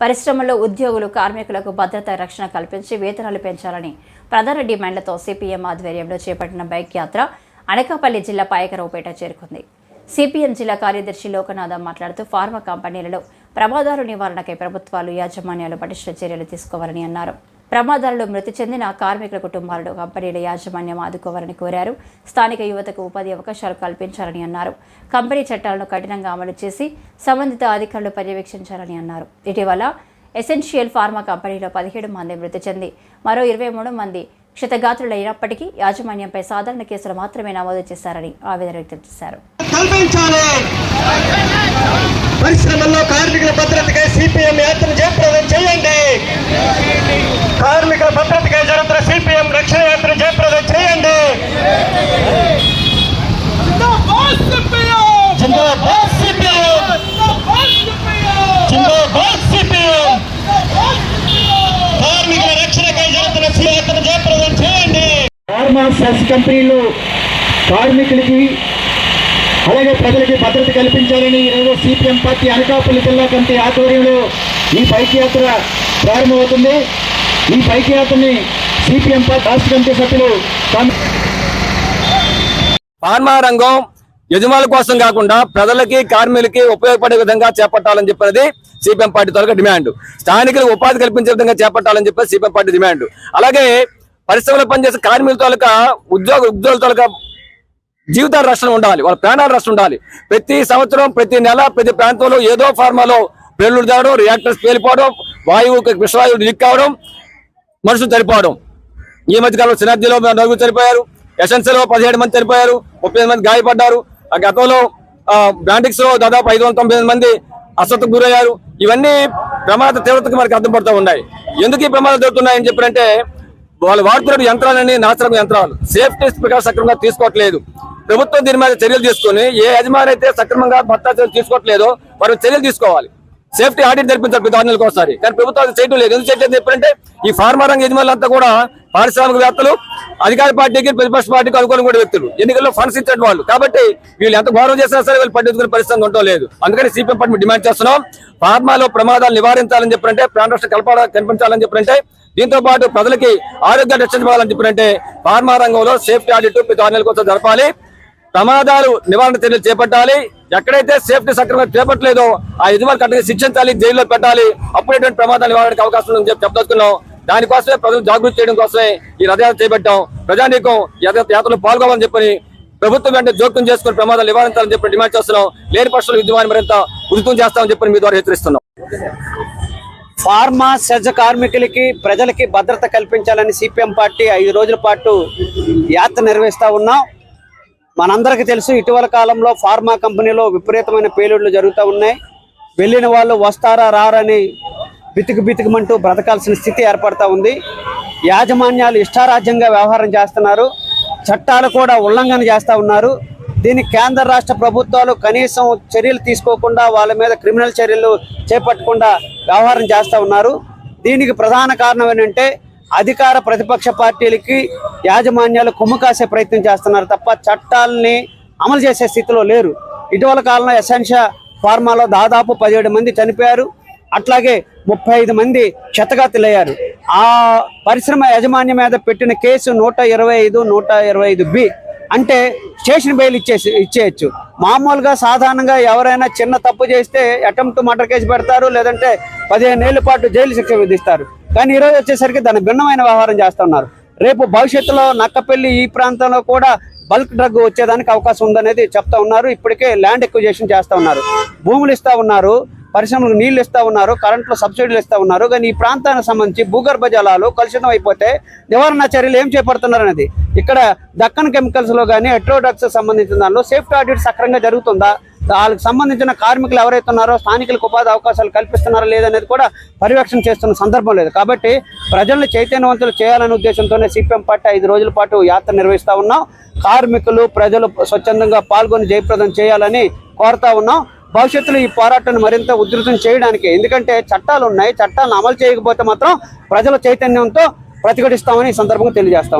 పరిశ్రమల్లో ఉద్యోగులు కార్మికులకు భద్రత రక్షణ కల్పించి వేతనాలు పెంచాలని ప్రధాన డిమాండ్లతో సిపిఎం ఆధ్వర్యంలో చేపట్టిన బైక్ యాత్ర అనకాపల్లి జిల్లా పాయకరావుపేట చేరుకుంది. సిపిఎం జిల్లా కార్యదర్శి లోకనాథం మాట్లాడుతూ ఫార్మా కంపెనీలలో ప్రమాదాల నివారణకై ప్రభుత్వాలు యాజమాన్యాలు పటిష్ట చర్యలు తీసుకోవాలని అన్నారు. ప్రమాదాలలో మృతి చెందిన కార్మికుల కుటుంబాలను కంపెనీల యాజమాన్యం ఆదుకోవాలని కోరారు. స్థానిక యువతకు ఉపాధి అవకాశాలు కల్పించాలని అన్నారు. కంపెనీ చట్టాలను కఠినంగా అమలు చేసి సంబంధిత అధికారులు పర్యవేక్షించాలని అన్నారు. ఇటీవల ఎసెన్షియల్ ఫార్మా కంపెనీలో పదిహేడు మంది మృతి చెంది మరో ఇరవై మూడు మంది క్షతగాత్రులైనప్పటికీ యాజమాన్యంపై సాధారణ కేసులు మాత్రమే నమోదు చేశారని ఆవేదన వ్యక్తం చేశారు. పరిశ్రమల్లో కార్మికుల భద్రతకై సిపిఎం యాత్ర జయప్రదం చేయండి. కార్మికుల భద్రతకై జరుగుతున్న సిపిఎం రక్షణ యాత్ర జయప్రదం చేయండి. జిందాబాద్ సిపిఎం జిందాబాద్ సిపిఎం కార్మికుల రక్షణకై జరుగుతున్న సి యాత్ర జయప్రదం చేయండి. ఫార్మా కంపెనీలు కార్మికులకి అలాగే ప్రజలకి భద్రత కల్పించాలని ఈరోజు సిపిఎం పార్టీ అనకాపల్లి జిల్లా కమిటీ ఆధ్వర్యంలో ఈ బైక్ యాత్ర ప్రారంభమవుతుంది. ఈ బైక్ యాత్రని సిపిఎం పార్టీ రాష్ట్ర కమిటీ సభ్యులు కామ్- రంగం యజమానుల కోసం కాకుండా ప్రజలకి కార్మికులకి ఉపయోగపడే విధంగా చేపట్టాలని చెప్పినది సిపిఎం పార్టీ తాలూకా డిమాండ్. స్థానికులకు ఉపాధి కల్పించే విధంగా చేపట్టాలని చెప్పి సిపిఎం పార్టీ డిమాండ్. అలాగే పరిశ్రమలో పనిచేసే కార్మికుల తాలూకా ఉద్యోగ ఉద్యోగుల తాలూకా జీవితాలు రక్షణ ఉండాలి. వాళ్ళ ప్రాణాలు రక్షణ ఉండాలి. ప్రతి సంవత్సరం ప్రతి నెల ప్రతి ప్రాంతంలో ఏదో ఫార్మాలో పేలుడు తేవడం రియాక్టర్స్ పేలిపోవడం వాయువు విషవాయువు లీక్ కావడం మనుషులు చనిపోవడం. ఈ మధ్య కాలంలో సినర్జీలో నలుగురు చనిపోయారు. ఎసెన్సీలో పదిహేడు మంది చనిపోయారు. ముప్పై మంది గాయపడ్డారు. ఆ గతంలో బ్రాండిక్స్లో దాదాపు ఐదు వందల తొంభై మంది అస్వస్థకు గురయ్యారు. ఇవన్నీ ప్రమాద తీవ్రతకు మనకి అర్థం పడుతూ ఉన్నాయి. ఎందుకు ఈ ప్రమాదాలు జరుగుతున్నాయని చెప్పారంటే వాళ్ళు వాడుతున్న యంత్రాలన్నీ నాశనం యంత్రాలు. సేఫ్టీ ప్రకారం సక్రమంగా తీసుకోవట్లేదు. ప్రభుత్వం దీని మీద చర్యలు తీసుకొని ఏ యజమాని అయితే సక్రమంగా భర్తా చర్యలు తీసుకోవట్లేదో వారు చర్యలు తీసుకోవాలి. సేఫ్టీ ఆడిట్ జరిపించాలి ప్రతి ఆరు నెలలకు ఒకసారి. కానీ ప్రభుత్వం చేయడం లేదు. ఎందుకు చేయట్లేదు చెప్పారంటే ఈ ఫార్మా రంగ యజమానులంతా కూడా పారిశ్రామికవేత్తలు అధికార పార్టీకి ప్రతిపక్ష పార్టీకి అనుకూలంగా కూడా వ్యక్తులు. ఎన్నికల్లో ఫండ్స్ ఇచ్చే వాళ్ళు. కాబట్టి వీళ్ళు ఎంత గౌరవం చేసినా సరే వీళ్ళు పట్టించుకునే పరిస్థితి ఉండటం లేదు. అందుకని సిపిఎం పార్టీ డిమాండ్ చేస్తున్నాం. ఫార్మాలో ప్రమాదాలు నివారించాలని చెప్పారంటే ప్రాణ రక్షణ కల్పడ కల్పించాలని చెప్పారంటే దీంతో పాటు ప్రజలకి ఆరోగ్య రక్షణ ఇవ్వాలని చెప్పారంటే ఫార్మా రంగంలో సేఫ్టీ ఆడిట్ ప్రతి ఆరు నెలల కోసం జరపాలి. ప్రమాదాలు నివారణ చర్యలు చేపట్టాలి. ఎక్కడైతే సేఫ్టీ సక్రమంగా చేపట్టలేదో ఆ యజమాని కట్టగా శిక్షించాలి జైల్లో పెట్టాలి. అప్పుడేటువంటి ప్రమాదాలు నివారణకు అవకాశం ఉందని చెప్పి చెప్పదలుచుకున్నాం. దానికోసమే ప్రజలు జాగృతి చేయడం కోసమే ఈ రథయాత్ర చేపట్టాం. ప్రజానీకం యాత్రలో పాల్గొవాలని చెప్పని ప్రభుత్వం వెంటనే జోక్యం చేసుకుని ప్రమాదాలు నివారించాలని చెప్పి డిమాండ్ చేస్తున్నాం. లేని పక్షంలో విద్యమాన్ని మరింత ఉధృతం చేస్తామని చెప్పి మీ ద్వారా హెచ్చరిస్తున్నాం. ఫార్మా సజ్జ కార్మికులకి ప్రజలకి భద్రత కల్పించాలని సిపిఎం పార్టీ ఐదు రోజుల పాటు యాత్ర నిర్వహిస్తా ఉన్నాం. మనందరికీ తెలుసు ఇటీవల కాలంలో ఫార్మా కంపెనీలో విపరీతమైన పేలుళ్ళు జరుగుతూ ఉన్నాయి. వెళ్ళిన వాళ్ళు వస్తారా రారని బితుకు బితుకుమంటూ బ్రతకాల్సిన స్థితి ఏర్పడతా ఉంది. యాజమాన్యాలు ఇష్టారాజ్యంగా వ్యవహారం చేస్తున్నారు. చట్టాలు కూడా ఉల్లంఘన చేస్తూ ఉన్నారు. దీనికి కేంద్ర రాష్ట్ర ప్రభుత్వాలు కనీసం చర్యలు తీసుకోకుండా వాళ్ళ మీద క్రిమినల్ చర్యలు చేపట్టకుండా వ్యవహారం చేస్తూ ఉన్నారు. దీనికి ప్రధాన కారణం ఏంటంటే అధికార ప్రతిపక్ష పార్టీలకి యాజమాన్యాలు కొమ్ము కాసే ప్రయత్నం చేస్తున్నారు తప్ప చట్టాలని అమలు చేసే స్థితిలో లేరు. ఇటీవల కాలంలో ఎసెన్షియా ఫార్మాలో దాదాపు పదిహేడు మంది చనిపోయారు. అట్లాగే ముప్పై ఐదు మంది క్షతగాతులయ్యారు. ఆ పరిశ్రమ యాజమాన్యం మీద పెట్టిన కేసు నూట ఇరవై ఐదు నూట ఇరవై ఐదు బి అంటే స్టేషన్ బెయిల్ ఇచ్చేసి ఇచ్చేయచ్చు. మామూలుగా సాధారణంగా ఎవరైనా చిన్న తప్పు చేస్తే అటెంప్ట్ మర్డర్ కేసు పెడతారు లేదంటే పదిహేను ఏళ్ళ పాటు జైలు శిక్ష విధిస్తారు. కానీ ఈరోజు వచ్చేసరికి దాని భిన్నమైన వ్యవహారం చేస్తున్నారు. రేపు భవిష్యత్తులో నక్కపల్లి ఈ ప్రాంతంలో కూడా బల్క్ డ్రగ్ వచ్చేదానికి అవకాశం ఉందనేది చెప్తా ఉన్నారు. ఇప్పటికే ల్యాండ్ ఎక్విజేషన్ చేస్తూ ఉన్నారు. భూములు ఇస్తూ ఉన్నారు. పరిశ్రమలకు నీళ్ళు ఇస్తా ఉన్నారు కరెంట్లో సబ్సిడీలు ఇస్తా ఉన్నారు. కానీ ఈ ప్రాంతానికి సంబంధించి భూగర్భ జలాలు కలుషితం అయిపోతే నివారణ చర్యలు ఏం చేపడుతున్నారు అనేది. ఇక్కడ దక్కన్ కెమికల్స్లో కానీ హెట్రోడక్స్ సంబంధించిన దానిలో సేఫ్టీ ఆడిట్ సక్రంగా జరుగుతుందా? వాళ్ళకి సంబంధించిన కార్మికులు ఎవరైతే ఉన్నారో స్థానికులకు ఉపాధి అవకాశాలు కల్పిస్తున్నారా లేదనేది కూడా పర్యవేక్షణ చేస్తున్న సందర్భం లేదు. కాబట్టి ప్రజల్ని చైతన్యవంతులు చేయాలనే ఉద్దేశంతోనే సిపిఎం పార్టీ ఐదు రోజుల పాటు యాత్ర నిర్వహిస్తా ఉన్నాం. కార్మికులు ప్రజలు స్వచ్ఛందంగా పాల్గొని జయప్రదం చేయాలని కోరుతా ఉన్నాం. భవిష్యత్తులో ఈ పోరాటాన్ని మరింత ఉధృతం చేయడానికి. ఎందుకంటే చట్టాలు ఉన్నాయి. చట్టాలను అమలు చేయకపోతే మాత్రం ప్రజల చైతన్యంతో ప్రతిఘటిస్తామని ఈ సందర్భంగా తెలియజేస్తా